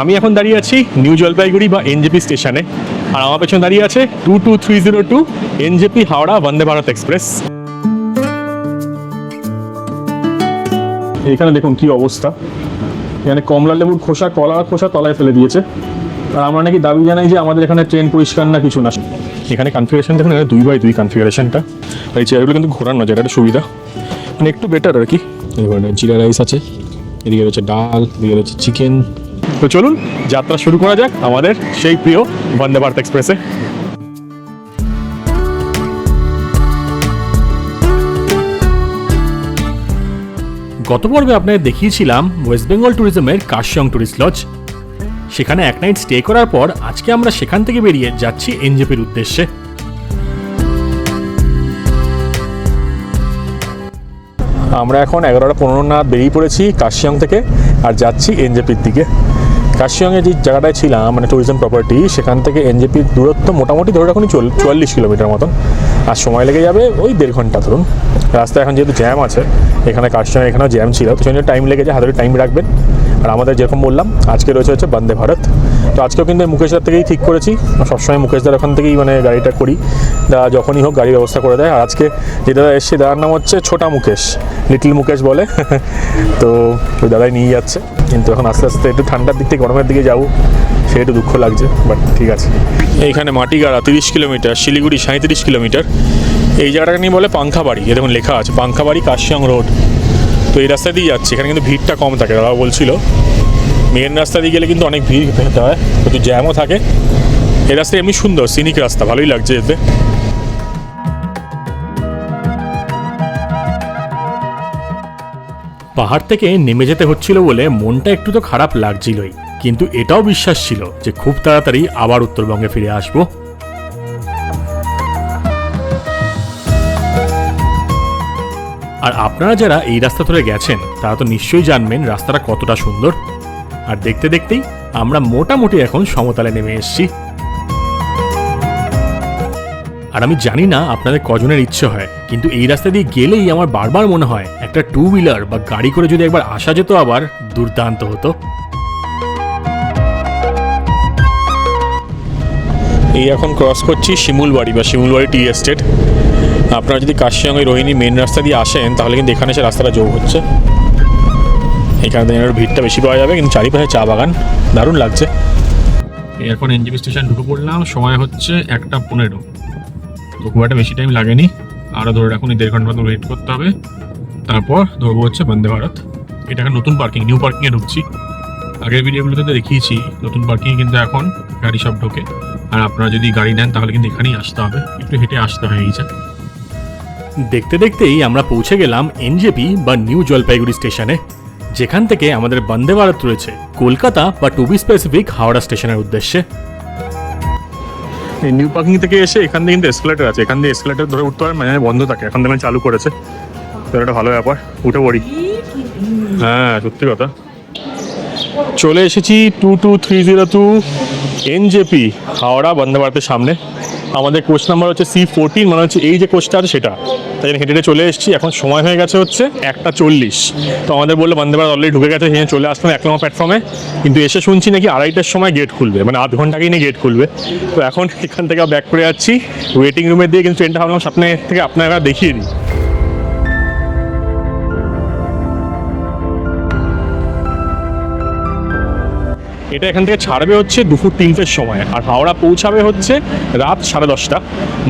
আমি এখন দাঁড়িয়ে আছি নিউ জলপাইগুড়ি বা এনজেপি স্টেশনে। আর আমার পেছনে দাঁড়িয়ে আছে two two three zero two NJP Howrah Vande Bharat express. এখানে দেখুন কি অবস্থা। এখানে কমলা লেবুর খোসা কলার খোসা তলায় ফেলে দিয়েছে। আর আমরা নাকি দাবি জানাই যে আমাদের এখানে ট্রেন পরিষ্কার না কিছু না। এখানে কনফিগারেশন দেখুন এখানে দুই বাই দুই কনফিগারেশনটা এই চেয়ারগুলো কিন্তু ঘোরানো যেটা একটা সুবিধা। মানে একটু বেটার আর কি। জিরা রাইস আছে, এদিকে রয়েছে ডাল, এদিকে রয়েছে চিকেন তো চলুন, যাত্রা শুরু করা যাক আমাদের সেই প্রিয় বন্দে ভারত এক্সপ্রেসে। গত পর্বে আপনাদের দেখিয়েছিলাম ওয়েস্ট বেঙ্গল ট্যুরিজমের কাশিয়ং ট্যুরিস্ট লজ। সেখানে এক নাইট স্টে করার পর আজকে আমরা সেখান থেকে বেরিয়ে যাচ্ছি এনজেপির উদ্দেশ্যে। আমরা এখন এগারোটা পনেরো না বেরিয়ে পড়েছি কাশিয়ং থেকে আর যাচ্ছি এনজেপির দিকে। কাশিয়ংয়ে যে জায়গাটায় ছিলাম মানে ট্যুরিজম প্রপার্টি সেখান থেকে এনজেপির দূরত্ব মোটামুটি ধরে রাখুন চুয়াল্লিশ কিলোমিটার মতন। আর সময় লেগে যাবে ওই দেড় ঘণ্টা, ধরুন। রাস্তায় এখন যেহেতু জ্যাম আছে, এখানে কাশিয়ং এখানেও জ্যাম ছিল, তো সেই জন্য টাইম লেগে যায় হাতে টাইম রাখবেন। আর আমাদের যেরকম বললাম, আজকে রয়েছে হচ্ছে বন্দে ভারত। তো আজকেও কিন্তু মুকেশদার থেকেই ঠিক করেছি। সবসময় মুকেশদার ওখান থেকেই মানে গাড়িটা করি। দা যখনই হোক গাড়ির ব্যবস্থা করে দেয়। আর আজকে যে দাদা এসছে, দাদার নাম হচ্ছে ছোটা মুকেশ, লিটল মুকেশ বলে। তো ওই দাদাই নিয়ে যাচ্ছে। কিন্তু এখন আস্তে আস্তে একটু ঠান্ডার দিক থেকে গরমের দিকে যাব সে একটু দুঃখ লাগছে বাট ঠিক আছে। এইখানে মাটিগাড়া তিরিশ কিলোমিটার, শিলিগুড়ি সাঁত্রিশ কিলোমিটার। এই জায়গাটাকে নিয়ে বলে পাংখাবাড়ি। এ দেখুন লেখা আছে, পাংখাবাড়ি কাশিয়াং রোড। তো এই রাস্তা দিয়ে যাচ্ছে। এখানে কিন্তু ভিড়টা কম থাকে দাদা বলছিল। মেন রাস্তা দিয়ে গেলে কিন্তু অনেক ভিড় পেতে হয় প্রচুর জ্যামও থাকে। এই রাস্তা এমনি সুন্দর সিনিক রাস্তা, ভালোই লাগছে যেতে পাহাড় থেকে নেমে যেতে হচ্ছিল বলে মনটা একটু তো খারাপ লাগছিলই, কিন্তু এটাও বিশ্বাস ছিল যে খুব তাড়াতাড়ি আবার উত্তরবঙ্গে ফিরে আসব। আর আপনারা যারা এই রাস্তা ধরে গেছেন, তারা তো নিশ্চয়ই জানবেন রাস্তাটা কতটা সুন্দর। আর দেখতে দেখতেই আমরা মোটামুটি এখন সমতলে নেমে এসেছি। আর আমি জানি না আপনাদের কজনের ইচ্ছে হয়, কিন্তু এই রাস্তা দিয়ে গেলেই আমার বারবার মনে হয় একটা টু হুইলার বা গাড়ি করে যদি একবার আসা যেত আবার দুর্দান্ত হতো। এই এখন ক্রস করছি শিমুলবাড়ি বা শিমুলবাড়ি টি এস্টেট আপনারা যদি কাশিয়াঙ্গে রোহিণী মেন রাস্তা দিয়ে আসেন, তাহলে কিন্তু এখানে এসে রাস্তাটা যোগ হচ্ছে। এখানে দিনের ভিড়টা বেশি পাওয়া যাবে, কিন্তু চারিপাশে চা বাগান দারুণ লাগছে। এখন এনজিপি স্টেশন ঢুকে পড়লাম, সময় হচ্ছে একটা পনেরো। তো খুব একটা বেশি টাইম লাগেনি। আরও ধরে রাখুন দেড় ঘণ্টা মতো ওয়েট করতে হবে। তারপর ধরবো হচ্ছে বন্দে ভারত। এটা এখন নতুন পার্কিং নিউ পার্কিংয়ে ঢুকছি। আগের ভিডিওগুলোতে তো দেখিয়েছি, নতুন পার্কিংয়ে কিন্তু এখন গাড়ি সব ঢোকে। আর আপনারা যদি গাড়ি নেন, তাহলে কিন্তু এখানেই আসতে হবে। একটু হেঁটে আসতে হয় এই যা। দেখতে দেখতেই আমরা পৌঁছে গেলাম এনজেপি বা নিউ জলপাইগুড়ি স্টেশনে, যেখান থেকে আমাদের বন্দে ভারত রয়েছে, কলকাতা বা টু বি স্পেসিফিক হাওড়া স্টেশনের উদ্দেশ্যে। এই নিউ পার্কিং থেকে এসে এখান থেকে কিন্তু এসকেলেটার আছে, এখান দিয়ে এসকেলেটার ধরে উঠতে হয় মানে বন্ধ থাকে, এখন থেকে চালু করেছে। তো এটা ভালো ব্যাপার, উঠে পড়ি। হ্যাঁ সত্যি কথা। চলে এসেছি two two three zero two NJP, Howrah, Vande ভারতের সামনে। আমাদের কোচ নাম্বার হচ্ছে সি ফোরটিন মানে হচ্ছে এই যে কোচটা আছে সেটা। তাই জন্য হেঁটে হেঁটে চলে এসেছি, এখন সময় হয়ে গেছে হচ্ছে একটা চল্লিশ। তো আমাদের বলল, বন্দে ভারত অলরেডি ঢুকে গেছে সেখানে চলে আসলাম এক নম্বর প্ল্যাটফর্মে কিন্তু এসে শুনছি নাকি আড়াইটার সময় গেট খুলবে মানে আধ ঘন্টাকেই নিয়ে গেট খুলবে। তো এখন এখান থেকে ব্যাক করে যাচ্ছি। ওয়েটিং রুমের দিয়ে কিন্তু ট্রেনটা ভাবলাম সামনে থেকে আপনারা দেখিয়ে দিই। এটা এখান থেকে ছাড়বে হচ্ছে দুপুর তিনটের সময়। আর হাওড়া পৌঁছাবে হচ্ছে রাত সাড়ে দশটা।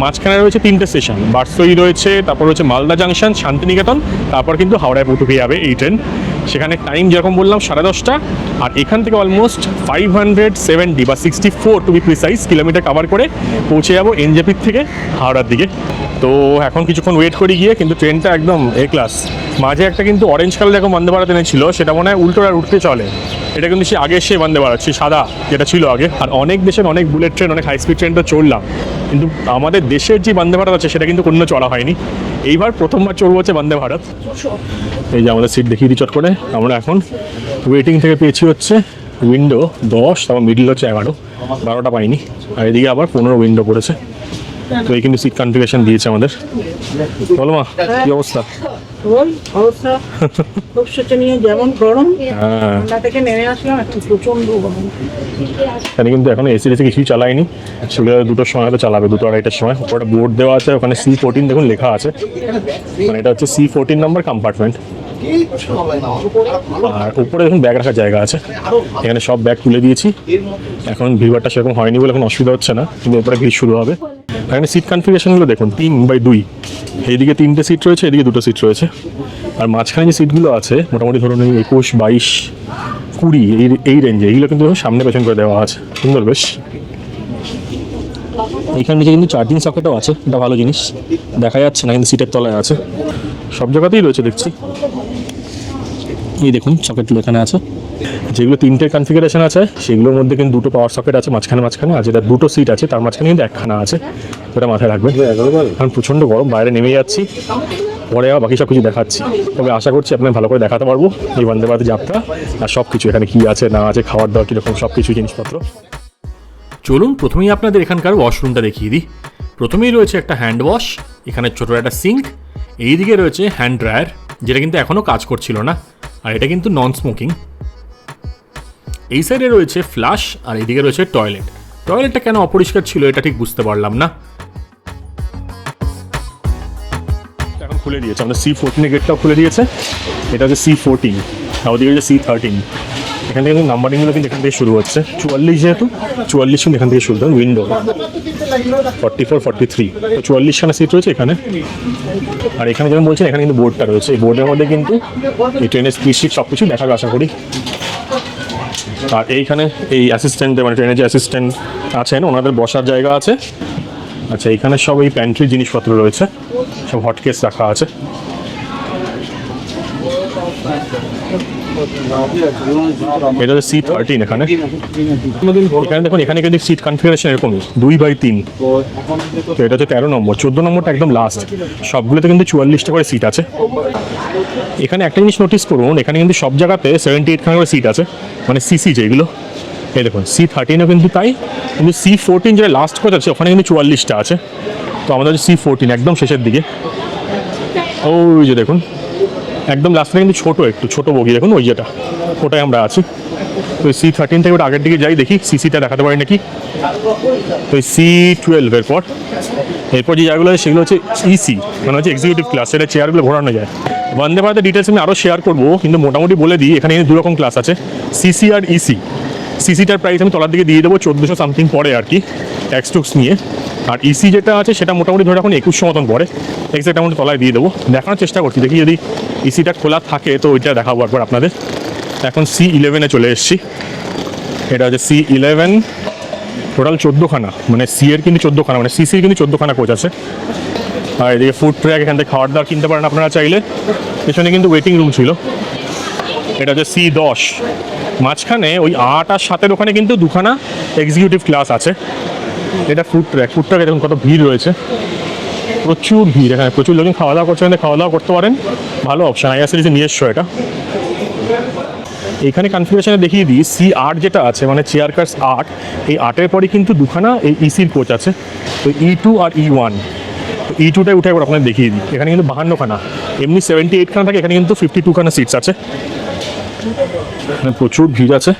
মাঝখানে রয়েছে তিনটে স্টেশন বারসই রয়েছে, তারপর রয়েছে মালদা জাংশন শান্তিনিকেতন, তারপর কিন্তু হাওড়ায় পৌঁছে যাবে এই ট্রেন সেখানে টাইম যেরকম বললাম, সাড়ে দশটা, আর এখান থেকে অলমোস্ট ফাইভ হান্ড্রেড সেভেন্টি বা sixty four to be precise kilometre cover করে পৌঁছে যাব এনজেপির থেকে হাওড়ার দিকে। তো এখন কিছুক্ষণ ওয়েট করি গিয়ে, কিন্তু ট্রেনটা একদম এ ক্লাস মাঝে একটা কিন্তু অরেঞ্জ কালার এখন বন্দে ভারত এনেছিল, সেটা মনে হয় উল্টো আর উঠতে চলে। এটা কিন্তু সে আগে সে বন্দে ভারত সে সাদা, যেটা ছিল আগে। আর অনেক দেশের অনেক বুলেট ট্রেন অনেক হাই স্পিড ট্রেন তো চড়লাম কিন্তু আমাদের দেশের যে বন্দে ভারত আছে, সেটা কিন্তু কোনো চড়া হয়নি। এইবার প্রথমবার চড়বো হচ্ছে বন্দে ভারত। এই যে আমাদের সিট দেখিয়ে দিই চট করে। আমরা এখন ওয়েটিং থেকে পেয়েছি হচ্ছে উইন্ডো দশ, তারপর মিডিল হচ্ছে এগারো। বারোটা পাইনি। আর এদিকে আবার পনেরো উইন্ডো পড়েছে। তো এই কিন্তু সিট কনফিগারেশন দিয়েছে আমাদের। বলো মা, কি অবস্থা? ওই অবস্থা খুব শোচনীয় যেমন গরম হ্যাঁ। ঠান্ডা থেকে নেমে আসলাম একটু প্রচণ্ড গরম। এখানে কিন্তু এখন এসি টেসি কিছুই সেগুলো দুটোর সময় হয়তো চালাবে দুটো আড়াইটার সময়। ওপরে বোর্ড দেওয়া আছে ওখানে সি ফোরটিন দেখুন লেখা আছে। মানে এটা হচ্ছে সি ফোরটিন নাম্বার কম্পার্টমেন্ট আর উপরে দেখুন ব্যাগ রাখার জায়গা আছে। এখানে সব ব্যাগ তুলে দিয়েছি। এখন ভিড়ভাড়টা সেরকম হয়নি বলে এখন অসুবিধা হচ্ছে না, কিন্তু এরপরে ভিড় শুরু হবে। এখানে সিট কনফিগারেশনগুলো দেখুন, তিন বাই দুই। এইদিকে তিনটে সিট রয়েছে, এদিকে দুটো সিট রয়েছে। আর মাঝখানে যে সিটগুলো আছে, মোটামুটি ধরুন এই একুশ, বাইশ, কুড়ি, এই এই রেঞ্জে এইগুলো কিন্তু সামনে পেছন করে দেওয়া আছে। সুন্দর বেশ। এইখানে নিচে কিন্তু চার্জিং সকেটও আছে, এটা ভালো জিনিস। দেখা যাচ্ছে না, কিন্তু সিটের তলায় আছে। সব জায়গাতেই রয়েছে, দেখছি। এই দেখুন সকেটগুলো এখানে আছে। যেগুলো তিনটে কনফিগারেশন আছে সেগুলোর মধ্যে কিন্তু দুটো পাওয়ার সকেট আছে মাঝখানে মাঝখানে আর যেটা দুটো সিট আছে তার মাঝখানে কিন্তু একখানা আছে। সেটা মাথায় রাখবেন। কারণ প্রচণ্ড গরম বাইরে নেমে যাচ্ছি। পরে আবার বাকি সব কিছু দেখাচ্ছি। তবে আশা করছি আপনার ভালো করে দেখাতে পারব। এই বন্দে ভারত যাত্রা আর সব কিছু এখানে কী আছে না আছে খাবার দাবার কীরকম সব কিছু জিনিসপত্র। চলুন প্রথমেই আপনাদের এখানকার ওয়াশরুমটা দেখিয়ে দিই। প্রথমেই রয়েছে একটা হ্যান্ড ওয়াশ এখানে ছোটো একটা সিঙ্ক এইদিকে রয়েছে হ্যান্ড ড্রায়ার যেটা কিন্তু এখনও কাজ করছিল না। আর এটা কিন্তু নন স্মোকিং এই সাইডে রয়েছে ফ্লাশ আর এদিকে রয়েছে টয়লেট টয়লেটটা কেন অপরিষ্কার ছিল এটা ঠিক বুঝতে পারলাম না। এখন খুলে দিয়েছে। আমাদের সি ফোরটিনের গেটটাও খুলে দিয়েছে। এটা হচ্ছে সি ফোরটিন আর ওদিকে হচ্ছে সি থার্টিন এখান থেকে কিন্তু নাম্বারিংগুলো কিন্তু এখান থেকে শুরু হচ্ছে। চুয়াল্লিশ যেহেতু, চুয়াল্লিশ কিন্তু এখান থেকে শুরু ধরুন window forty four forty three তো চুয়াল্লিশখানা সিট রয়েছে এখানে। আর এখানে যেমন বলছেন, এখানে কিন্তু বোর্ডটা রয়েছে। এই বোর্ডের মধ্যে কিন্তু এই ট্রেনের স্পিড শিট সব কিছু দেখাবে, আশা করি। আর এইখানে এই অ্যাসিস্ট্যান্ট মানে ট্রেনের যে অ্যাসিস্ট্যান্ট আছেন, ওনাদের বসার জায়গা আছে। আচ্ছা এখানে সব এই প্যান্ট্রি জিনিসপত্র রয়েছে। সব হটকেস রাখা আছে। এটা হচ্ছে সি থার্টিন এখানে। এখানে দেখুন, এখানে কিন্তু সিট কনফিগারেশন এরকমই দুই বাই তিন। তো এটা হচ্ছে তেরো নম্বর। চোদ্দ নম্বরটা একদম লাস্ট সবগুলোতে কিন্তু চুয়াল্লিশটা করে সিট আছে। এখানে একটা জিনিস নোটিস করুন, এখানে কিন্তু সব জায়গাতে সেভেন্টি এইট খানা করে সিট আছে। মানে সিসি যেগুলো। এই দেখুন সি থার্টিনও কিন্তু তাই। কিন্তু সি ফোরটিন যেটা লাস্ট কোচ আছে, ওখানে কিন্তু চুয়াল্লিশটা আছে। তো আমাদের হচ্ছে সি ফোরটিন একদম শেষের দিকে। ওই যে দেখুন। একদম লাস্টটা কিন্তু ছোটো একটু, ছোটো বগি। দেখুন ওই যেটা, ওটাই আমরা আছি। তো সি থার্টিন থেকে ওটা আগের দিকে যাই, দেখি সিসিটা দেখাতে পারি নাকি? তো সি টুয়েলভ এরপর এরপর যে জায়গাগুলো আছে সেগুলো হচ্ছে ইসি মানে হচ্ছে এক্সিকিউটিভ ক্লাস এটা চেয়ারগুলো ঘোরানো যায়। বন্দে ভারতের ডিটেলস আমি আরও শেয়ার করব, কিন্তু মোটামুটি বলে দিই, এখানে দু রকম ক্লাস আছে। সিসি আর ইসি সিসিটার প্রাইস আমি তলার দিকে দিয়ে দেবো চোদ্দোশো সামথিং পরে আর কি ট্যাক্স টুক্স নিয়ে। আর ইসি যেটা আছে সেটা মোটামুটি ধরে এখন একুশশো মতন পড়ে এক্সাক্ট অ্যামাউন্ট তলায় দিয়ে দেবো। দেখানোর চেষ্টা করছি, দেখি যদি ইসিটা খোলা থাকে তো ওইটা দেখাবো একবার আপনাদের। এখন সি ইলেভেনে চলে এসেছি। এটা হচ্ছে সি ইলেভেন টোটাল চোদ্দোখানা। মানে সি এর কিন্তু চোদ্দোখানা মানে সিসির কিন্তু চোদ্দোখানা কোচ আছে। আর এদিকে ফুড ট্র্যাক এখান থেকে খাওয়ার দাওয়ার কিনতে পারেন আপনারা চাইলে। পেছনে কিন্তু ওয়েটিং রুম ছিল। এটা হচ্ছে সি দশ। মাঝখানে ওই আট আর সাতের ওখানে কিন্তু দুখানা এক্সিকিউটিভ ক্লাস আছে। এটা ফুড ট্র্যাক ফুড ট্র্যাক দেখুন কত ভিড় রয়েছে। প্রচুর ভিড় এখানে। প্রচুর লোকজন খাওয়া দাওয়া করছে। এখানে খাওয়া দাওয়া করতে পারেন। ভালো অপশান আইআর সিরিজে নিজস্ব এটা। এখানে কনফিগারেশনে দেখিয়ে দিই। সি আট যেটা আছে মানে চেয়ার কার্স আট, এই আটের পরে কিন্তু দুখানা এই ইসির কোচ আছে। তো ই টু আর ই ওয়ান তো ই টুটাই উঠে একবার আপনাদের দেখিয়ে দিই। এখানে কিন্তু বাহান্নখানা। এমনি সেভেন্টি এইটখানা থাকে, এখানে কিন্তু ফিফটি টুখানা সিটস আছে। প্রচুর ভিড় আছে।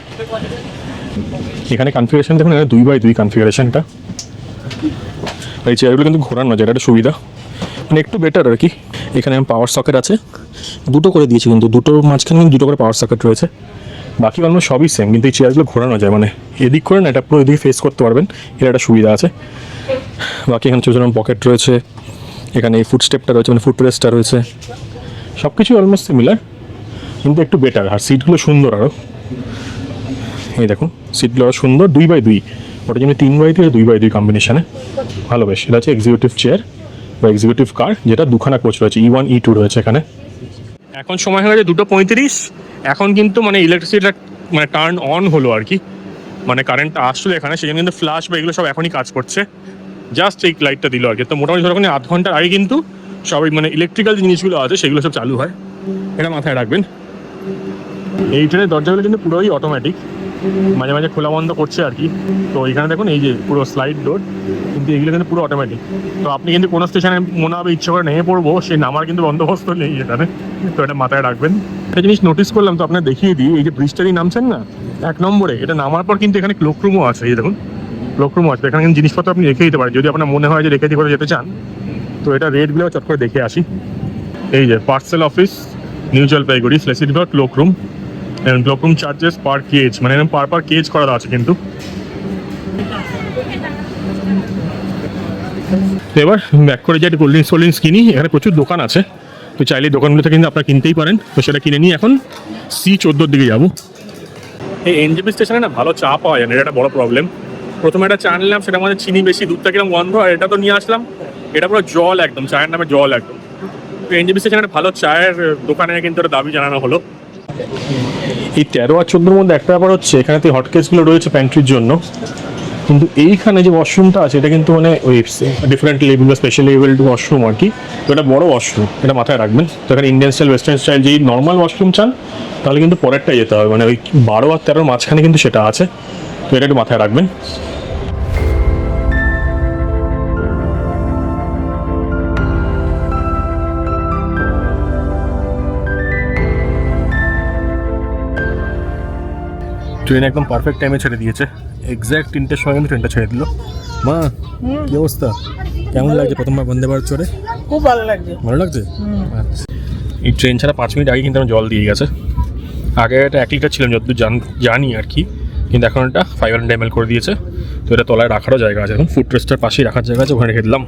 এখানে কনফিগারেশন দেখুন, এখানে দুই বাই দুই কনফিগারেশনটা এই চেয়ারগুলো কিন্তু ঘোরানো যায় এটা একটা সুবিধা। মানে একটু বেটার আর কি। এখানে পাওয়ার সকেট আছে। দুটো করে দিয়েছি কিন্তু, দুটো মাঝখানে কিন্তু দুটো করে পাওয়ার সকেট রয়েছে। বাকি অলমোস্ট সবই সেম কিন্তু এই চেয়ারগুলো ঘোরানো যায় মানে এদিক করে না, এটা পুরো এদিকে ফেস করতে পারবেন। এর একটা সুবিধা আছে। বাকি এখানে ছোটো ছোটো পকেট রয়েছে। এখানে এই ফুট স্টেপটা রয়েছে মানে ফুট রেস্টটা রয়েছে। সব কিছুই অলমোস্ট সিমিলার কিন্তু একটু বেটার আর সিটগুলো সুন্দর আরও এই দেখুন সিটগুলো আরও সুন্দর, দুই বাই দুই। ওটা যেমনি তিন বাই দুই দুই বাই দুই কম্বিনেশনে ভালো বেশ, এটা হচ্ছে এক্সিকিউটিভ চেয়ার বা এক্সিকিউটিভ কার যেটা দুখানা কোচ রয়েছে ই ওয়ান ই টু রয়েছে এখানে। এখন সময় হয়ে গেছে দুটো পঁয়ত্রিশ। এখন কিন্তু মানে ইলেকট্রিসিটিটা মানে টার্ন অন হলো আর কি। মানে কারেন্টটা আসলো এখানে, সেই জন্য কিন্তু ফ্ল্যাশ বা এগুলো সব এখনই কাজ করছে। জাস্ট এই লাইটটা দিল আর কি। তো মোটামুটি ধরো আধ ঘণ্টার আগে কিন্তু সবাই মানে ইলেকট্রিক্যাল জিনিসগুলো আছে, সেগুলো সব চালু হয়। এটা মাথায় রাখবেন। এই ট্রেনের দরজাগুলো কিন্তু পুরোই অটোমেটিক মাঝে মাঝে খোলা বন্ধ করছে আর কি। তো এখানে দেখুন, এই যে পুরো স্লাইড ডোর কিন্তু এগুলো কিন্তু পুরো অটোমেটিক তো আপনি কিন্তু কোনো স্টেশনে মনে হবে ইচ্ছে করে নেমে পড়ব, সে নামার কিন্তু বন্দোবস্ত নেই এখানে। তো এটা মাথায় রাখবেন। একটা জিনিস নোটিস করলাম, তো আপনার দেখিয়ে দিই, এই যে ব্রিজটারই নামছেন না, এক নম্বরে, এটা নামার পর কিন্তু এখানে ক্লোকরুমও আছে, এই দেখুন। ক্লোকরুমও আছে এখানে কিন্তু জিনিসপত্র আপনি রেখে দিতে পারেন। যদি আপনার মনে হয় যে রেখে দিয়ে যেতে চান, তো এটা রেটগুলো চট করে দেখে আসি। এই যে parcel office new Jalpaiguri facility cloak room cloak room charges per KG মানে এরকম পার পার কেজ করা আছে কিন্তু। এবার ব্যাক করে কোল্ড ড্রিঙ্কস কোল্ড ড্রিঙ্কস কিনি, এখানে প্রচুর দোকান আছে। তো চাইলে দোকানগুলোতে কিন্তু আপনারা কিনতেই পারেন। তো সেটা কিনে নিয়ে এখন সি চোদ্দোর দিকে যাব। এই এনজেপি স্টেশনে না ভালো চা পাওয়া যায় না, এটা একটা বড় প্রবলেম প্রথমে একটা চা নিলাম সেটা আমাদের চিনি বেশি, দুধটা কীরকম গন্ধ আর এটা তো নিয়ে আসলাম। এটা পুরো জল একদম, চায়ের নামে জল একদম। এনজেপি স্টেশনে একটা ভালো চায়ের দোকানে কিন্তু একটা দাবি জানানো হলো। এই তেরো আর চোদ্দোর মধ্যে একটা ব্যাপার হচ্ছে, এখানে তো হটকেসগুলো রয়েছে প্যান্ট্রির জন্য। কিন্তু এইখানে যে ওয়াশরুমটা আছে, এটা কিন্তু মানে ওই ডিফারেন্ট লেভেল বা স্পেশাল লেভেল ওয়াশরুম আর কি। তো এটা বড় ওয়াশরুম এটা মাথায় রাখবেন। তো এখানে ইন্ডিয়ান স্টাইল ওয়েস্টার্ন স্টাইল যেই নর্মাল ওয়াশরুম চান, তাহলে কিন্তু পরেরটা যেতে হবে। মানে ওই বারো আর তেরোর মাঝখানে কিন্তু সেটা আছে। তো এটা একটু মাথায় রাখবেন। ট্রেন একদম পারফেক্ট টাইমে ছেড়ে দিয়েছে। এক্স্যাক্ট তিনটের সময় কিন্তু ট্রেনটা ছেড়ে দিল। মা কি অবস্থা? কেমন লাগছে প্রথমবার বন্দে ভারত চড়ে? খুব ভালো লাগছে। ভালো লাগছে? আচ্ছা। এই ট্রেন ছাড়া পাঁচ মিনিট আগে কিন্তু আমার জল দিয়ে গেছে। আগে এটা এক লিটার ছিলাম যতদূর জান জানি আর কি। কিন্তু এখন এটা ফাইভ হান্ড্রেড এম করে দিয়েছে। তো এটা তলায় রাখারও জায়গা আছে। এখন ফুড রেস্টের পাশেই রাখার জায়গা আছে ওখানে রেখে দিলাম।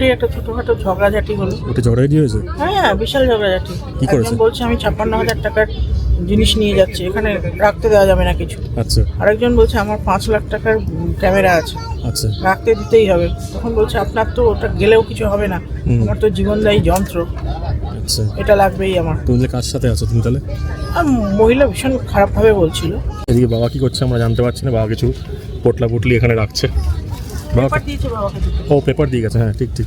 তুই একটা ছোটখাটো ঝগড়াঝাটি হলো। ওটা ঝগড়া দিয়েছে হ্যাঁ হ্যাঁ বিশাল ঝগড়াঝাটি। কি করেছে? বলছে আমি ছাপ্পান্ন হাজার টাকার জিনিস নিয়ে যাচ্ছি এখানে রাখতে দেওয়া যাবে না কিছু। আচ্ছা। আরেকজন বলছে আমার পাঁচ লাখ টাকার ক্যামেরা আছে আচ্ছা। রাখতে দিতেই হবে। তখন বলছে আপনার তো ওটা গেলেও কিছু হবে না। আমার তো জীবনদায়ী যন্ত্র। আচ্ছা। এটা লাগবেই আমার। তুমি কার সাথে আছো তুমি তাহলে? মহিলা ভীষণ খারাপভাবে বলছিল। এদিকে বাবা কি করছে আমরা জানতে পারছি না বাবা কিছু পোটলা পুটলি এখানে রাখছে। পেপার দিয়েছে বাবাকে ও পেপার দিয়ে গেছে হ্যাঁ ঠিক ঠিক।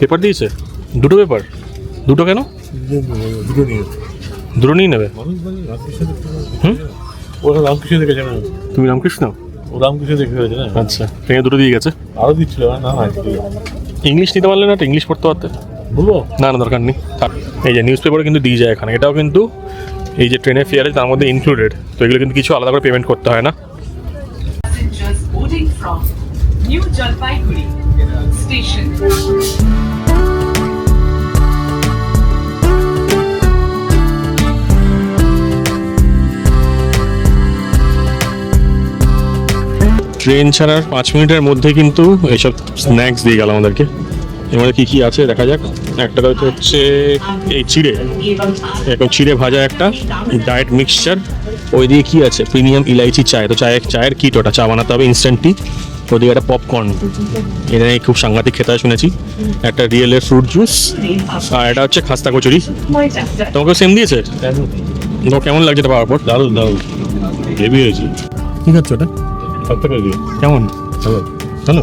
পেপার দিয়েছে? দুটো পেপার দুটো কেন? দুটো নিয়ে। দুটো নিয়ে নেবে। হুম? ওরা রামকৃষ্ণ দেখেছে না তুমি রামকৃষ্ণ? ও রামকৃষ্ণ দেখে হয়েছে না? আচ্ছা ট্রেনে দুটো দিয়ে গেছে। আরও দিচ্ছিল না আছে। ইংলিশ নিতে পারলে না একটা ইংলিশ পড়তে পারতে। বলব? না না দরকার নেই। এই যে নিউজ পেপারে কিন্তু দিয়ে যায় এখানে। এটাও কিন্তু এই যে ট্রেনের ফেয়ার আছে তার মধ্যে ইনক্লুডেড তো এগুলো কিন্তু কিছু আলাদা করে পেমেন্ট করতে হয় না। New Jalpaiguri Station. ট্রেন ছাড়ার পাঁচ মিনিটের মধ্যে কিন্তু এইসব স্ন্যাক্স দিয়ে গেল আমাদেরকে মধ্যে কী কী আছে দেখা যাক। একটা হচ্ছে হচ্ছে এই চিড়ে। এরকম চিড়ে ভাজা একটা ডায়েট মিক্সচার ওই দিয়ে কী আছে? প্রিমিয়াম ইলাইচি চায়। তো চায়ের চায়ের কিট ওটা? চা বানাতে হবে ইনস্ট্যান্ট টি ওদিকে একটা পপকর্ন এটা নিয়ে খুব সাংঘাতিক খেতে হয় শুনেছি। একটা রিয়েলের ফ্রুট জুস আর এটা হচ্ছে খাস্তা কচুরি। তোমাকে সেম দিয়েছে? তো কেমন লাগছে এটা পাওয়ার পর? দারুণ দারুণ। হেভি হয়েছে। কী খাচ্ছ ওটা? সব থেকে দিয়ে কেমন? ভালো। ভালো?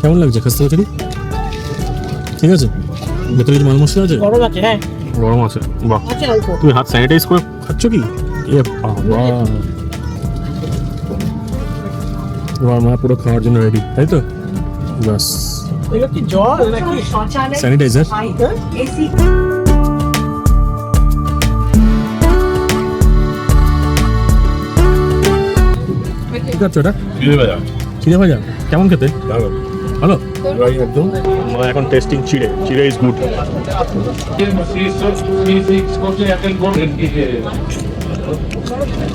কেমন লাগছে খাস্তা কচুরি? ঠিক আছে? ভেতরে কিছু মাল মশলা আছে? গরম আছে হ্যাঁ। গরম আছে। বাহ। তুমি হাত স্যানিটাইজ করে খাচ্ছ কি? এ বাবা। তোমার মা পুরো খাওয়ার জন্য রেডি তাই তো? বাস কি জল নাকি? স্যানিটাইজার AC ঠিক আছে ওটা? চিড়ে ভাজা। চিড়ে ভাজা? কেমন খেতে? দারুণ। ভালো? একদম। মা এখন টেস্টিং চিড়ে। চিড়ে ইজ গুড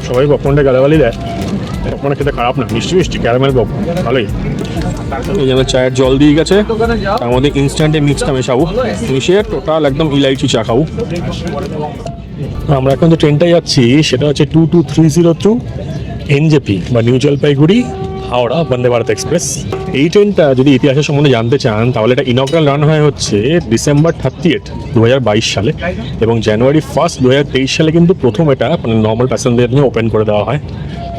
সবাই পপকর্নটা গালাগালি দেয়। পপকর্নটা খেতে খারাপ না মিষ্টি মিষ্টি ক্যারামেল পপকর্ন ভালোই। এই যে চায়ের জল দিয়ে গেছে তার মধ্যে ইনস্ট্যান্টে মিক্সটা মেশাবো। মিশিয়ে টোটাল একদম ইলাইচি চা খাব। আমরা এখন যে ট্রেনটা যাচ্ছি সেটা হচ্ছে two two three zero two NJP বা নিউ জলপাইগুড়ি হাওড়া বন্দে ভারত এক্সপ্রেস। এই ট্রেনটা যদি ইতিহাসের সম্বন্ধে জানতে চান তাহলে এটা ইনগ্রাল রান হয় হচ্ছে ডিসেম্বর থার্টি এইট দু হাজার বাইশ সালে এবং জানুয়ারি ফার্স্ট দু হাজার তেইশ সালে কিন্তু প্রথম এটা মানে নর্মাল প্যাসেঞ্জার নিয়ে ওপেন করে দেওয়া হয়।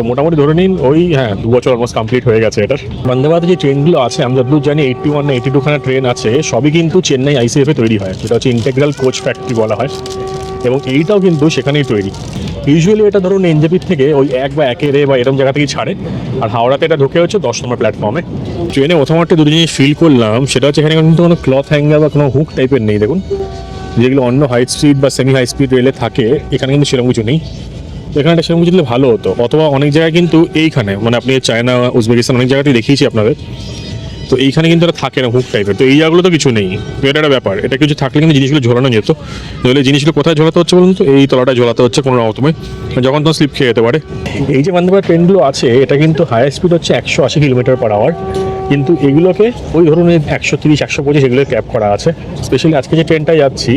তো মোটামুটি ধরে নিন ওই হ্যাঁ দু বছর অলমোস্ট কমপ্লিট হয়ে গেছে এটার। বন্দে ভারতের যে ট্রেনগুলো আছে, আমরা যতদূর জানি এইটটি ওয়ান না এইটি টুখানা ট্রেন আছে, সবই কিন্তু চেন্নাই আইসিএফে তৈরি হয়। যেটা হচ্ছে ইন্টেগ্রাল কোচ ফ্যাক্টরি বলা হয়। এবং এইটাও কিন্তু সেখানেই তৈরি। ইউজুয়ালি এটা ধরুন এনজেপির থেকে ওই এক বা একের বা এরকম জায়গা থেকে ছাড়ে। আর হাওড়াতে এটা ঢুকে হচ্ছে দশ নম্বর প্ল্যাটফর্মে ট্রেনে প্রথমত দুটো জিনিস ফিল করলাম, সেটা হচ্ছে এখানে কিন্তু কোনো ক্লথ হ্যাঙ্গার বা কোনো হুক টাইপের নেই, দেখুন। যেগুলো অন্য হাই স্পিড বা সেমি হাই স্পিড রেলে থাকে, এখানে কিন্তু সেরকম কিছু নেই। এখানে একটা সেরকম দিলে ভালো হতো। অথবা অনেক জায়গায় কিন্তু এইখানে মানে আপনি চায়না, উজবেকিস্তান অনেক জায়গাতেই দেখিয়েছি আপনাদের। তো এইখানে কিন্তু এটা থাকে না হুক টাইপের তো এই জায়গাগুলো তো কিছু নেই। এটা একটা ব্যাপার। এটা কিছু থাকলে কিন্তু জিনিসগুলো ঝোলানো যেত। নইলে জিনিসগুলো কোথায় ঝোলাতে হচ্ছে বলুন তো? এই তলাটা ঝোলাতে হচ্ছে কোনো রকমে। যখন তখন স্লিপ খেয়ে যেতে পারে। এই যে বান্ধবের ট্রেনগুলো আছে, এটা কিন্তু হায়ার স্পিড হচ্ছে একশো আশি কিলোমিটার পার আওয়ার কিন্তু এগুলোকে ওই ধরুন একশো তিরিশ, একশো পঁচিশ এগুলো ক্যাপ করা আছে। স্পেশালি আজকে যে ট্রেনটায় যাচ্ছি,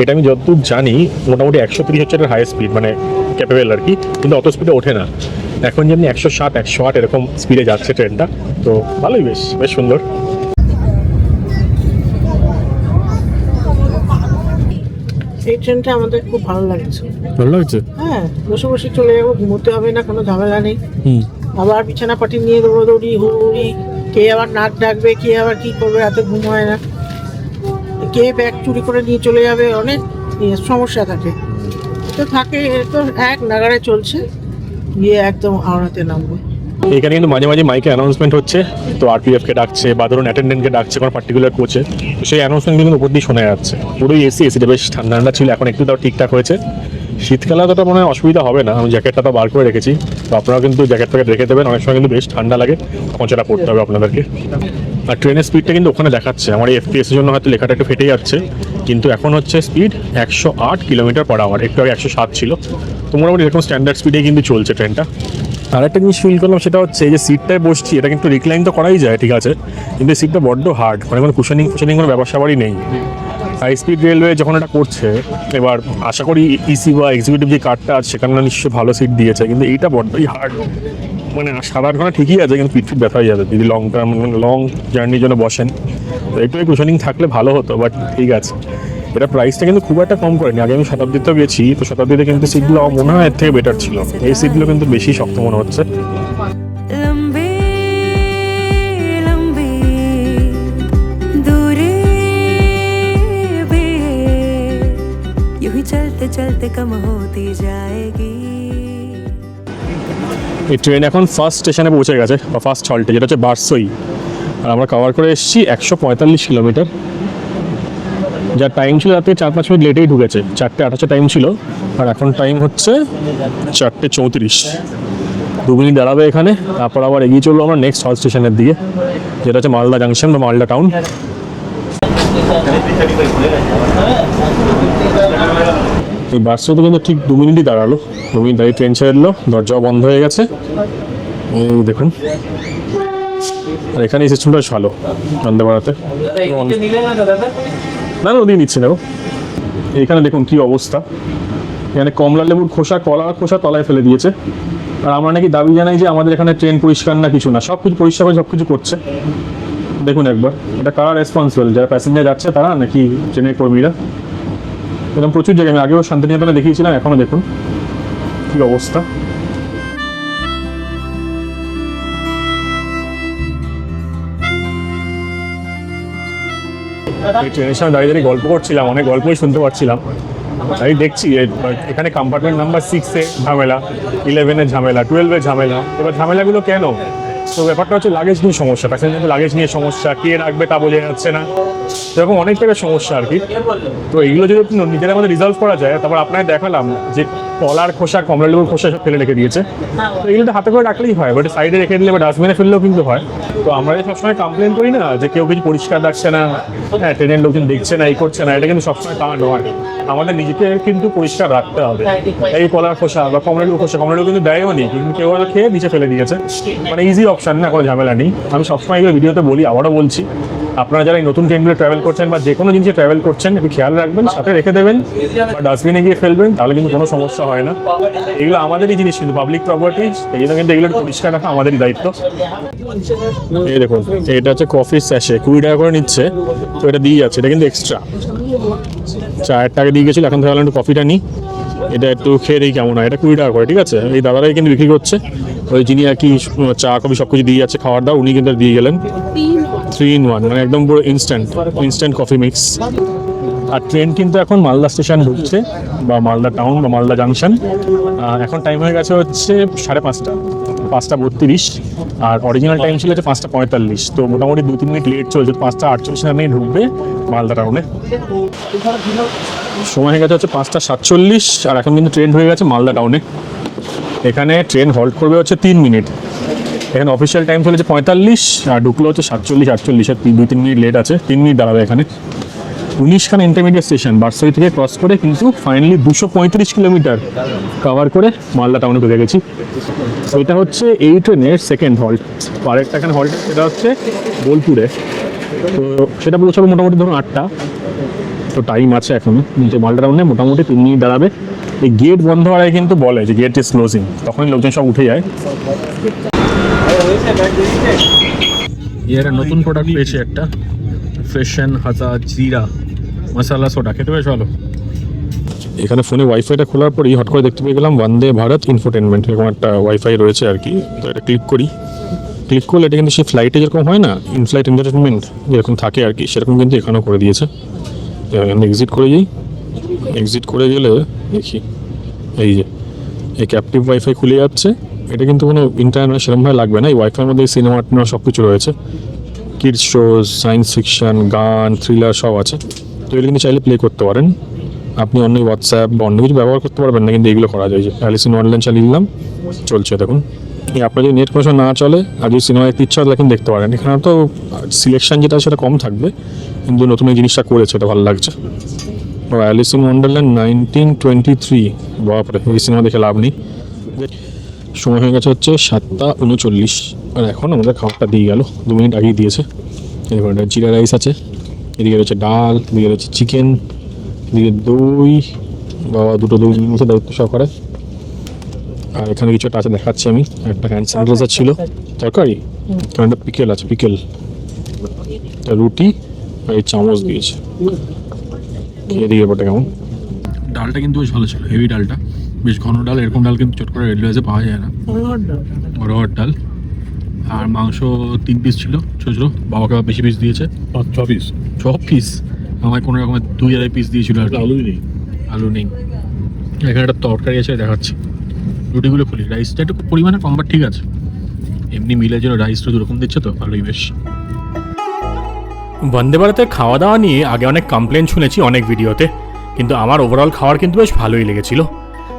এটা আমি যতদূর জানি, মোটামুটি একশো তিরিশ হচ্ছে একটা হায়ার স্পিড মানে ক্যাপেবল আর কি কিন্তু অত স্পিডে ওঠে না। এখন যেমনি একশো সাত একশো আট এরকম স্পিডে যাচ্ছে ট্রেনটা তো ভালোই বেশ বেশ সুন্দর। এই ট্রেনটা আমাদের খুব ভালো লাগছে। ভালো লাগছে? হ্যাঁ বসে বসে চলে যাব ঘুমোতে হবে না কোনো ঝামেলা নেই। হুম। আবার বিছানা পাটি নিয়ে দৌড়োদৌড়ি হুড়ুড়ি কে আবার নাক ডাকবে কে আবার কি করবে রাতে ঘুম হয় না। কে ব্যাগ চুরি করে নিয়ে চলে যাবে অনেক ইয়ে, সমস্যা থাকে। তো থাকে তো এক নাগারে চলছে। গিয়ে একদম হাওড়াতে নামবো। এখানে কিন্তু মাঝে মাঝে মাইকে অ্যানাউন্সমেন্ট হচ্ছে, তো আরপিএফ কে ডাকছে বা ধরুন অ্যাটেন্ডেন্টকে ডাকছে কোনো পার্টিকুলার কোচে সেই অ্যানাউন্সমেন্ট কিন্তু উপর দিয়ে শোনা যাচ্ছে। পুরোই এসি এসিটা বেশ ঠান্ডা ঠান্ডা ছিল, এখন একটু তাও ঠিকঠাক হয়েছে। শীতকালে অতটা মনে হয় অসুবিধা হবে না, আমি জ্যাকেটটা তো বার করে রেখেছি। তো আপনারা কিন্তু জ্যাকেট প্যাকেট রেখে দেবেন, অনেক সময় কিন্তু বেশ ঠান্ডা লাগে। তখন সেটা পড়তে হবে আপনাদেরকে। আর ট্রেনের স্পিডটা কিন্তু ওখানে দেখাচ্ছে। আমার এই এফপিএস এর জন্য হয়তো লেখাটা একটু ফেটে যাচ্ছে। কিন্তু এখন হচ্ছে স্পিড একশো আট কিলোমিটার পার আওয়ার একটু আগে একশো সাত ছিল। তো মোটামুটি এরকম স্ট্যান্ডার্ড স্পিডে কিন্তু চলছে ট্রেনটা আর একটা জিনিস ফিল করলাম, সেটা হচ্ছে যে সিটটায় বসছি, এটা কিন্তু রিক্লাইন তো করাই যায়, ঠিক আছে? কিন্তু সিটটা বড্ড হার্ড মানে কোনো কুশনিং কুশনিং কোনো ব্যাপার স্যাপারই নেই। হাই স্পিড রেলওয়ে যখন এটা করছে, এবার আশা করি ইসি বা এক্সিকিউটিভ যে কার্ডটা আছে, সেখানে নিশ্চয়ই ভালো সিট দিয়েছে, কিন্তু এইটা বড্ডই হার্ড মানে আট ঘণ্টা ঠিকই আছে, কিন্তু পিঠ ফিট ব্যথা হয়ে যাবে, যদি লং টার্ম লং জার্নির জন্য বসেন। তো একটু কুশনিং থাকলে ভালো হতো বাট ঠিক আছে। এটা প্রাইসটা কিন্তু খুব একটা কম করেনি। আগে আমি শতাব্দীতেও গেছি তো শতাব্দীতে কিন্তু সিটগুলো মনে হয় এর থেকে বেটার ছিল। এই সিটগুলো কিন্তু বেশি শক্ত মনে হচ্ছে। এই ট্রেন এখন ফার্স্ট স্টেশনে পৌঁছে গেছে বা ফার্স্ট হল্টে যেটা হচ্ছে বারসই। আর আমরা কভার করে এসেছি একশো পঁয়তাল্লিশ কিলোমিটার যার টাইম ছিল রাতে চার, পাঁচ মিনিট লেটেই ঢুকেছে। চারটে, আঠাশে টাইম ছিল, আর এখন টাইম হচ্ছে চারটে চৌত্রিশ। দু মিনিট দাঁড়াবে এখানে, তারপর আবার এগিয়ে চলল আমরা নেক্সট হল স্টেশনের দিকে, যেটা হচ্ছে মালদা জাংশন বা মালদা টাউন এই বাসটা তো কিন্তু ঠিক দু মিনিটই দাঁড়াল। দু মিনিট দাঁড়িয়ে ট্রেন ছেড়ে দিলো, দরজাও বন্ধ হয়ে গেছে। দেখুন। আর এখানে এই সিস্টেমটা ভালো বন্দে না না ওদিকে নিচ্ছে না। এখানে দেখুন কি অবস্থা। এখানে কমলা লেবুর খোসা কলার খোসা তলায় ফেলে দিয়েছে। আর আমরা নাকি দাবি জানাই যে আমাদের এখানে ট্রেন পরিষ্কার না কিছু না সব কিছু পরিষ্কার করে সব কিছু করছে। দেখুন একবার, এটা কারা রেসপন্সিবল যারা প্যাসেঞ্জার যাচ্ছে তারা নাকি ট্রেনের কর্মীরা? এরকম প্রচুর জায়গায়, আমি আগেও শান্তিনিকেতনে দেখিয়েছিলাম এখনও দেখুন। কি অবস্থা। এই ট্রেনের সামনে দাঁড়িয়ে দাঁড়িয়ে গল্প করছিলাম, অনেক গল্পই শুনতে পাচ্ছিলাম তাই দেখছি এখানে কম্পার্টমেন্ট নাম্বার সিক্সে ঝামেলা ইলেভেনের ঝামেলা টুয়েলভের ঝামেলা। এবার ঝামেলাগুলো কেন? তো ব্যাপারটা হচ্ছে লাগেজ নিয়ে সমস্যা প্যাসেঞ্জারদের লাগেজ নিয়ে সমস্যা, কে রাখবে তা বোঝা যাচ্ছে না। সেরকম অনেক টাইপের সমস্যা আর কি। তো এইগুলো যদি নিজেদের মধ্যে রিজলভ করা যায়, তারপর আপনাকে দেখালাম যে কলার খোসা কমলা লেবুর খোসা সব ফেলে রেখে দিয়েছে। তো এগুলো হাতে করে রাখলেই হয় বাট সাইডে রেখে দিলে বা ডাস্টবিনে ফেললেও কিন্তু হয়। তো আমরা সবসময় কমপ্লেন করি না যে কেউ কিছু পরিষ্কার রাখছে না হ্যাঁ ট্রেনের লোকজন দেখছে না, এই করছে না, এটা কিন্তু সবসময় তা নয়। আমাদের নিজেকে কিন্তু পরিষ্কার রাখতে হবে। এই কলার খোসা বা কমলা লেবুর খোসা কমলা লেবু কিন্তু দেয়ও নেই কিন্তু কেউ খেয়ে নিচে ফেলে দিয়েছে। মানে ইজি অপশন না, কোনো ঝামেলা নেই। আমি সবসময় এগুলো ভিডিওতে বলি, আবারও বলছি। আপনারা যারা নতুন ট্রেনগুলো ট্রাভেল করছেন বা যে কোনো জিনিসে ট্রাভেল করছেন, একটু খেয়াল রাখবেন, সাথে রেখে দেবেন বা ডাস্টবিনে গিয়ে ফেলবেন, তাহলে কিন্তু কোনো সমস্যা হয় না। এগুলো আমাদেরই জিনিস কিন্তু পাবলিক প্রপার্টি এই জন্য কিন্তু এগুলো পরিষ্কার রাখা আমাদেরই দায়িত্ব। এই দেখুন, এটা হচ্ছে কফি স্যাশে কুড়ি টাকা করে নিচ্ছে, তো এটা দিয়ে যাচ্ছে, এটা কিন্তু এক্সট্রা চায়ের টাকা দিয়ে গেছিল, এখন তাহলে একটু কফিটা নিই। এটা একটু খেয়ে দিই কেমন হয়। এটা কুড়ি টাকা করে, ঠিক আছে? এই দাদারাই কিন্তু বিক্রি করছে। ওই যিনি আর কি, চা, কফি সব কিছু দিয়ে যাচ্ছে, খাওয়ার দাওয়া উনি কিন্তু দিয়ে গেলেন। থ্রি ইন ওয়ান মানে একদম পুরো ইনস্ট্যান্ট ইনস্ট্যান্ট কফি মিক্স আর ট্রেন কিন্তু এখন মালদা স্টেশন ঢুকছে, বা মালদা টাউন বা মালদা জাংশন এখন টাইম হয়ে গেছে হচ্ছে সাড়ে পাঁচটা পাঁচটা বত্রিশ, আর অরিজিনাল টাইম ছিল হচ্ছে পাঁচটা পঁয়তাল্লিশ। তো মোটামুটি দু, তিন মিনিট লেট চলছে পাঁচটা আটচল্লিশ মিনিট ঢুকবে মালদা টাউনে সময় হয়ে গেছে হচ্ছে পাঁচটা সাতচল্লিশ, আর এখন কিন্তু ট্রেন হয়ে গেছে মালদা টাউনে এখানে ট্রেন হল্ট করবে হচ্ছে তিন মিনিট। এখানে অফিসিয়াল টাইম চলেছে পঁয়তাল্লিশ, আর ঢুকলো হচ্ছে সাতচল্লিশ, আটচল্লিশ, আর দুই তিন মিনিট লেট আছে, তিন মিনিট দাঁড়াবে এখানে। উনিশখান ইন্টারমিডিয়েট স্টেশন বারসাই থেকে ক্রস করে কিন্তু ফাইনালি দুশো পঁয়ত্রিশ কিলোমিটার কভার করে মালদা টাউনে ঢুকে গেছি। এটা হচ্ছে এই ট্রেনের সেকেন্ড হল্ট আরেকটা এখানে হল্ট সেটা হচ্ছে বোলপুরে। তো সেটা পৌঁছাবে মোটামুটি ধরুন আটটা। তো টাইম আছে এখন। যে মালদা টাউনে মোটামুটি তিন মিনিট দাঁড়াবে। এই গেট বন্ধ হওয়ার কিন্তু বলে যে গেট ইজ ক্লোজিং তখনই লোকজন সব উঠে যায়। এর নতুন প্রোডাক্ট পেয়েছি একটা। ফ্রেশ অ্যান্ড হাজা জিরা মশালা সোডা খেতে বেশ ভালো? এখানে ফোনে ওয়াইফাইটা খোলার পরেই হট করে দেখতে পেয়ে গেলাম বন্দে ভারত ইনফোটেনমেন্ট এরকম একটা ওয়াইফাই রয়েছে আর কি। তো এটা ক্লিক করি। ক্লিক করলে এটা কিন্তু সেই ফ্লাইটে যেরকম হয় না ইন ফ্লাইট এন্টারটেনমেন্ট যেরকম থাকে আর কি, সেরকম কিন্তু এখানেও করে দিয়েছে। এখানে এক্সিট করে যাই এক্সিট করে গেলে দেখি, এই যে, এই ক্যাপটিভ ওয়াইফাই খুলে যাচ্ছে। এটা কিন্তু কোনো ইন্টারনেট সেরকমভাবে লাগবে না। এই ওয়াইফাইয়ের মধ্যে সিনেমা টিনেমা সব কিছু রয়েছে। কিডস শোজ সায়েন্স ফিকশন গান থ্রিলার সব আছে। তো এগুলো কিন্তু চাইলে প্লে করতে পারেন। আপনি অন্য হোয়াটসঅ্যাপ বা অন্য কিছু ব্যবহার করতে পারবেন না, কিন্তু এগুলো করা যায়। যে অ্যালিসিন অনলাইন চালিয়ে দিলাম চলছে দেখুন। আপনার যদি নেট কনেকশন না চলে, আর যদি সিনেমা দেখতে ইচ্ছা হয় দেখতে পারেন। এখানে তো সিলেকশন যেটা, সেটা কম থাকবে। কিন্তু নতুন এই জিনিসটা করেছে, এটা ভালো লাগছে। ও Alice in Wonderland nineteen twenty three বাপরে, এই সিনেমা দেখে লাভ নেই। সময় হয়ে গেছে হচ্ছে সাতটা উনচল্লিশ। আর এখন আমাদের খাবারটা দিয়ে গেল দু মিনিট আগেই দিয়েছে। এরপর একটা জিরা রাইস আছে এদিকে রয়েছে ডাল এদিকে রয়েছে চিকেন এদিকে দই বাবা দুটো দই নিয়েছে দায়িত্ব সহকারে। আর এখানে কিছু একটা আছে দেখাচ্ছি আমি একটা হ্যান্ড স্যানিটাইজার ছিল। তরকারি? এখানে একটা পিকেল আছে পিকেল রুটি আর এই চামচ দিয়েছে। খেয়ে দিয়ে ব্যাপারটা কেমন? ডালটা কিন্তু বেশ ভালো ছিল হেভি ডালটা। বেশ ঘন ডাল এরকম ডাল কিন্তু চট করে রেলওয়েজে পাওয়া যায় না। বড় ডাল। আর মাংস তিন পিস ছিল ছোটো ছোটো। বাবাকে বেশি পিস দিয়েছে। পাঁচ ছ পিস ছ পিস আমায় কোনো রকমের দুই আড়াই পিস দিয়েছিল আর কি। আলুই নেই। আলু নেই। এখানে একটা তরকারি আছে দেখাচ্ছি। রুটিগুলো খুলি। রাইসটা একটু পরিমাণে কম বাট ঠিক আছে। এমনি মিলে জন্য রাইস তো দুরকম দিচ্ছে তো ভালোই বেশ। বন্দে ভারতের খাওয়া দাওয়া নিয়ে আগে অনেক কমপ্লেন শুনেছি অনেক ভিডিওতে কিন্তু আমার ওভারঅল খাওয়ার কিন্তু বেশ ভালোই লেগেছিল।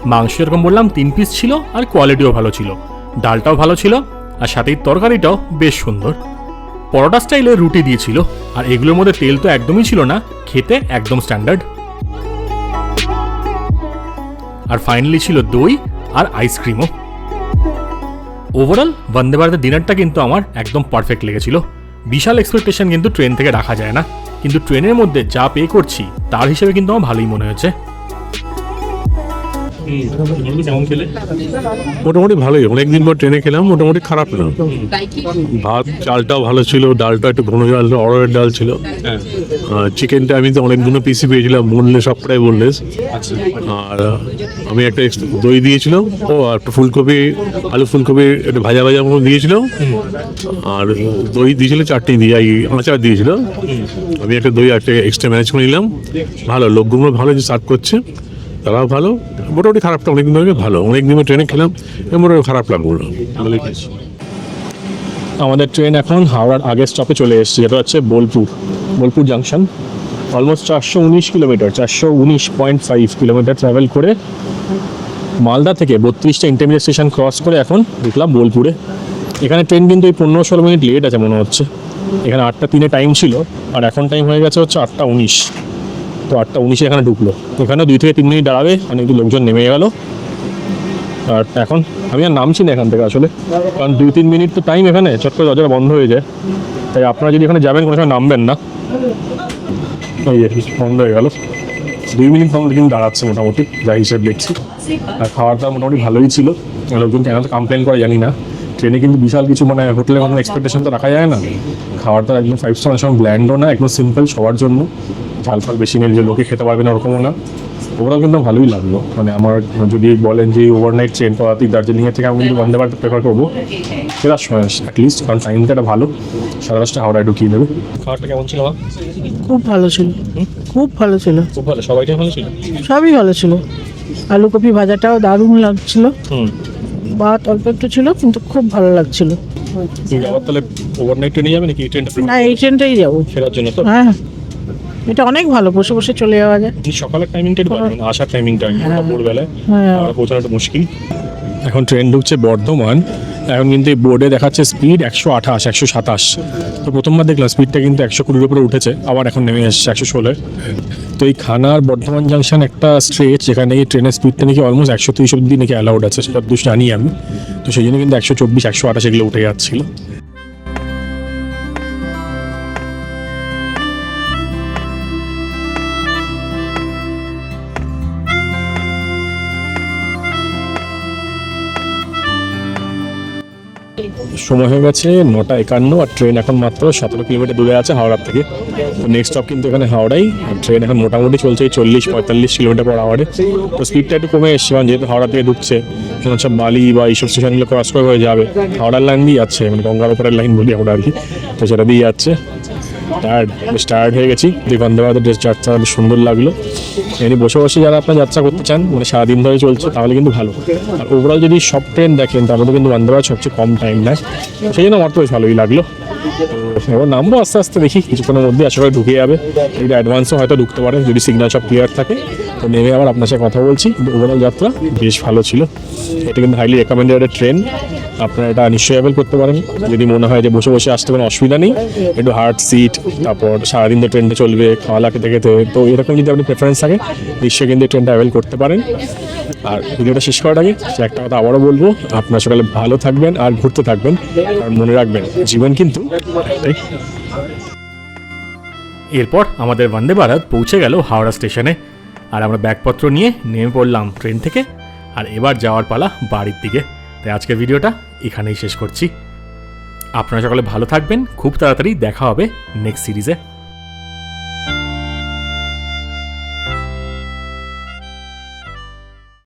মাংস এরকম বললাম, তিন পিস ছিল আর কোয়ালিটিও ভালো ছিল। ডালটাও ভালো ছিল আর সাথে তরকারিটাও বেশ সুন্দর। পরোটা স্টাইলে রুটি দিয়েছিল, আর এগুলোর মধ্যে তেল তো একদমই ছিল না, খেতে একদম স্ট্যান্ডার্ড আর ফাইনালি ছিল দই আর আইসক্রিমও ওভারঅল বন্দে ভারতের ডিনারটা কিন্তু আমার একদম পারফেক্ট লেগেছিল। বিশাল এক্সপেকটেশন কিন্তু ট্রেন থেকে রাখা যায় না। কিন্তু ট্রেনের মধ্যে যা পে করছি, তার হিসেবে কিন্তু আমার ভালোই মনে হয়েছে। মোটামুটি ভালোই অনেকদিন পর ট্রেনে খেলাম মোটামুটি খারাপ না। ভাত চালটাও ভালো ছিল ডালটা একটু ঘন ডাল অরড়ের ডাল ছিল। চিকেনটা আমি তো অনেকগুলো পিসি পেয়েছিলাম বললে সবটাই বললেস আচ্ছা। আর আমি একটা দই দিয়েছিলাম ও আর একটা ফুলকপি আলু ফুলকপি একটা ভাজা ভাজা মতো দিয়েছিলাম। আর দই দিয়েছিল চাটনি দিয়ে এই আচার দিয়েছিল। আমি একটা দই একটা এক্সট্রা ম্যানেজ করে নিলাম। ভালো লোকগুলো ভালো যে সার্ভ করছে তারাও ভালো। মোটামুটি খারাপটা অনেকদিন ধরে, ভালো। অনেকদিন ট্রেনে খেলাম, মোটামুটি খারাপ লাগল। আমাদের ট্রেন এখন হাওড়ার আগের স্টপে চলে এসেছে, যেটা হচ্ছে বোলপুর। বোলপুর জাংশন অলমোস্ট চারশো উনিশ কিলোমিটার চারশো উনিশ পয়েন্ট ফাইভ কিলোমিটার ট্রাভেল করে মালদা থেকে বত্রিশটা ইন্টারমিডিয়েট স্টেশন ক্রস করে এখন ঢুকলাম বোলপুরে। এখানে ট্রেন কিন্তু এই পনেরো ষোলো মিনিট লেট আছে মনে হচ্ছে। এখানে আটটা তিনে টাইম ছিল, আর এখন টাইম হয়ে গেছে হচ্ছে আটটা উনিশ। তো আটটা উনিশে এখানে ঢুকলো। এখানেও দুই থেকে তিন মিনিট দাঁড়াবে, অনেক লোকজন নেমে গেল। আর এখন আমি আর নামছি না এখান থেকে আসলে, কারণ দুই তিন মিনিট তো টাইম এখানে, চট করে দরজাটা বন্ধ হয়ে যায়। তাই আপনারা যদি এখানে যাবেন, কোনো সময় নামবেন না। বন্ধ হয়ে গেল। দুই মিনিট পর্যন্ত কিন্তু দাঁড়াচ্ছে মোটামুটি, যা হিসেব দেখছি। আর খাওয়াটা মোটামুটি ভালোই ছিল। লোকজন কেন তো কমপ্লেন করে জানি না। ট্রেনে কিন্তু বিশাল কিছু মানে হোটেলে কোনো এক্সপেকটেশন তো রাখা যায় না। খাওয়াটা একদম ফাইভ স্টার সময় ব্ল্যান্ডও না, একদম সিম্পল সবার জন্য। ঝাল ফাল বেশি নেই যে লোকে খেতে পারবে না ওরকমও না। ওরাও কিন্তু ভালোই লাগল। মানে আমার যদি বলেন যে ওভারনাইট ট্রেন পাওয়াতে দার্জিলিংয়ের থেকে আমি কিন্তু বন্দে ভারত প্রেফার করব ফেরার সময় অ্যাটলিস্ট কারণ টাইমটা ভালো। সারা দশটা হাওড়ায় ঢুকিয়ে দেবে। খাবারটা কেমন ছিল? খুব ভালো ছিল। খুব ভালো ছিল। খুব ভালো সবাইটাই ভালো ছিল? সবই ভালো ছিল। আলু কপি ভাজাটাও দারুণ লাগছিল। ভাত অল্প একটু ছিল কিন্তু খুব ভালো লাগছিল। আবার তাহলে ওভারনাইট ট্রেনে যাবে নাকি এই ট্রেনটা না এই ট্রেনটাই যাব। ফেরার জন্য তো? হ্যাঁ। এটা অনেক ভালো বসে বসে চলে যাওয়া যায়। সকালের টাইমিংটা একটু বলবেন আসার টাইমিংটা ভোরবেলায়। পৌঁছানো একটু মুশকিল। এখন ট্রেন ঢুকছে বর্ধমান। এখন কিন্তু এই বোর্ডে দেখাচ্ছে স্পিড একশো আঠাশ একশো সাতাশ। তো প্রথমবার দেখলাম স্পিডটা কিন্তু একশো কুড়ির উপরে উঠেছে আবার এখন নেমে এসছে একশো ষোলোয় তো এই খানার বর্ধমান জাংশন একটা স্ট্রেচ যেখানে এই ট্রেনের স্পিডটা নাকি অলমোস্ট একশো তিরিশ অব্দি নাকি অ্যালাউড আছে সেটা জানি আমি। তো সেই জন্য কিন্তু একশো চব্বিশ একশো আঠাশ এগুলো উঠে যাচ্ছিল। সময় হয়ে গেছে, নটা একান্ন আর ট্রেন এখন মাত্র সতেরো কিলোমিটার দূরে আছে হাওড়ার থেকে। তো নেক্সট স্টপ কিন্তু এখানে হাওড়াই, আর ট্রেন এখন মোটামুটি চলছে এই চল্লিশ, পঁয়তাল্লিশ কিলোমিটার পর আওয়ারে তো স্পিডটা একটু কমে এসছে, কারণ যেহেতু হাওড়া থেকে ঢুকছে সব বালি বা এইসব স্টেশনগুলো ক্রস করে হয়ে যাবে। হাওড়ার লাইন দিয়ে যাচ্ছে মানে গঙ্গার ওপরের লাইন বলি আমরা আর কি, তো সেটা দিয়ে যাচ্ছে। টায়ার্ড বেশ টায়ার্ড হয়ে গেছি। এই বন্দে ভারতের ড্রেস যাত্রা বেশ সুন্দর লাগল। এমনি বসে বসে যারা আপনার যাত্রা করতে চান মানে সারাদিন ধরে চলছে, তাহলে কিন্তু ভালো। আর ওভারঅল যদি সব ট্রেন দেখেন তার মধ্যে কিন্তু বন্দে সবচেয়ে কম টাইম নেয়। সেই জন্য আমার তো বেশ ভালোই লাগল। এবার নামবো আস্তে আস্তে দেখি, কিছুক্ষণের মধ্যে করি ঢুকে যাবে। এটা অ্যাডভান্সও হয়তো ঢুকতে পারে, যদি সিগন্যাল সব ক্লিয়ার থাকে। তো নেমে আবার আপনার সাথে কথা বলছি। ওভারঅল যাত্রা বেশ ভালো ছিল। এটা কিন্তু হাইলি রেকমেন্ডেড ট্রেন আপনারা এটা নিশ্চয়ই অ্যাভেল করতে পারেন। যদি মনে হয় যে বসে বসে আসতে কোনো অসুবিধা নেই, একটু হার্ড সিট তারপর সারাদিন তো ট্রেনটা চলবে, খাওয়া খেতে খেতে। তো এরকম যদি আপনি প্রেফারেন্স থাকে, নিশ্চয়ই কিন্তু ট্রেনটা অ্যাভেল করতে পারেন। আর ভিডিওটা শেষ করার আগে সে একটা কথা আবারও বলব, আপনার সকালে ভালো থাকবেন আর ঘুরতে থাকবেন। আর মনে রাখবেন, জীবন কিন্তু। এরপর আমাদের বন্দে ভারত পৌঁছে গেল হাওড়া স্টেশনে। আর আমরা ব্যাগপত্র নিয়ে নেমে পড়লাম ট্রেন থেকে, আর এবার যাওয়ার পালা বাড়ির দিকে। তাই আজকের ভিডিওটা এখানেই শেষ করছি। আপনারা সকলে ভালো থাকবেন, খুব তাড়াতাড়ি দেখা হবে নেক্সট সিরিজে